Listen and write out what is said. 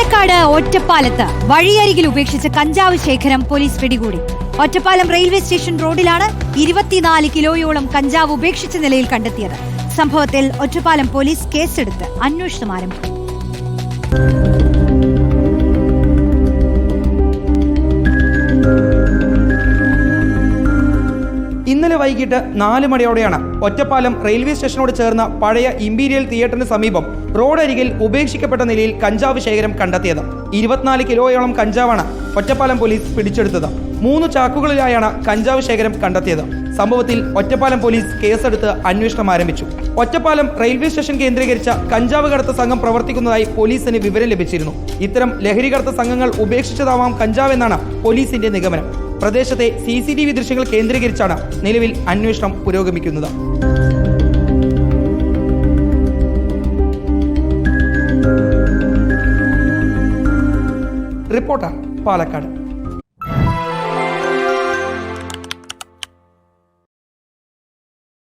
പാലക്കാട് ഒറ്റപ്പാലത്ത് വഴിയരികിൽ ഉപേക്ഷിച്ച കഞ്ചാവ് ശേഖരം പോലീസ് പിടികൂടി. ഒറ്റപ്പാലം റെയിൽവേ സ്റ്റേഷൻ റോഡിലാണ് ഇരുപത്തിനാല് കിലോയോളം കഞ്ചാവ് ഉപേക്ഷിച്ച നിലയിൽ കണ്ടെത്തിയത്. സംഭവത്തിൽ ഒറ്റപ്പാലം പോലീസ് കേസെടുത്ത് അന്വേഷണം ആരംഭിച്ചു ഇന്നലെ വൈകിട്ട് നാല് മണിയോടെയാണ് ഒറ്റപ്പാലം റെയിൽവേ സ്റ്റേഷനോട് ചേർന്ന പഴയ ഇമ്പീരിയൽ തിയേറ്ററിന് സമീപം റോഡരികിൽ ഉപേക്ഷിക്കപ്പെട്ട നിലയിൽ കഞ്ചാവ് ശേഖരം കണ്ടെത്തിയത്. ഇരുപത്തിനാല് കിലോയോളം കഞ്ചാവാണ് ഒറ്റപ്പാലം പോലീസ് പിടിച്ചെടുത്തത്. മൂന്ന് ചാക്കുകളിലായാണ് കഞ്ചാവ് ശേഖരം കണ്ടെത്തിയത്. സംഭവത്തിൽ ഒറ്റപ്പാലം പോലീസ് കേസെടുത്ത് അന്വേഷണം ആരംഭിച്ചു. ഒറ്റപ്പാലം റെയിൽവേ സ്റ്റേഷൻ കേന്ദ്രീകരിച്ച കഞ്ചാവ് കടത്ത സംഘം പ്രവർത്തിക്കുന്നതായി പോലീസിന് വിവരം ലഭിച്ചിരുന്നു. ഇത്തരം ലഹരി കടത്ത സംഘങ്ങൾ ഉപേക്ഷിച്ചതാവാം കഞ്ചാവ് എന്നാണ് പോലീസിന്റെ നിഗമനം. പ്രദേശത്തെ സി സി ടി വി ദൃശ്യങ്ങൾ കേന്ദ്രീകരിച്ചാണ് നിലവിൽ അന്വേഷണം പുരോഗമിക്കുന്നത്. റിപ്പോർട്ടർ പാലക്കാട്.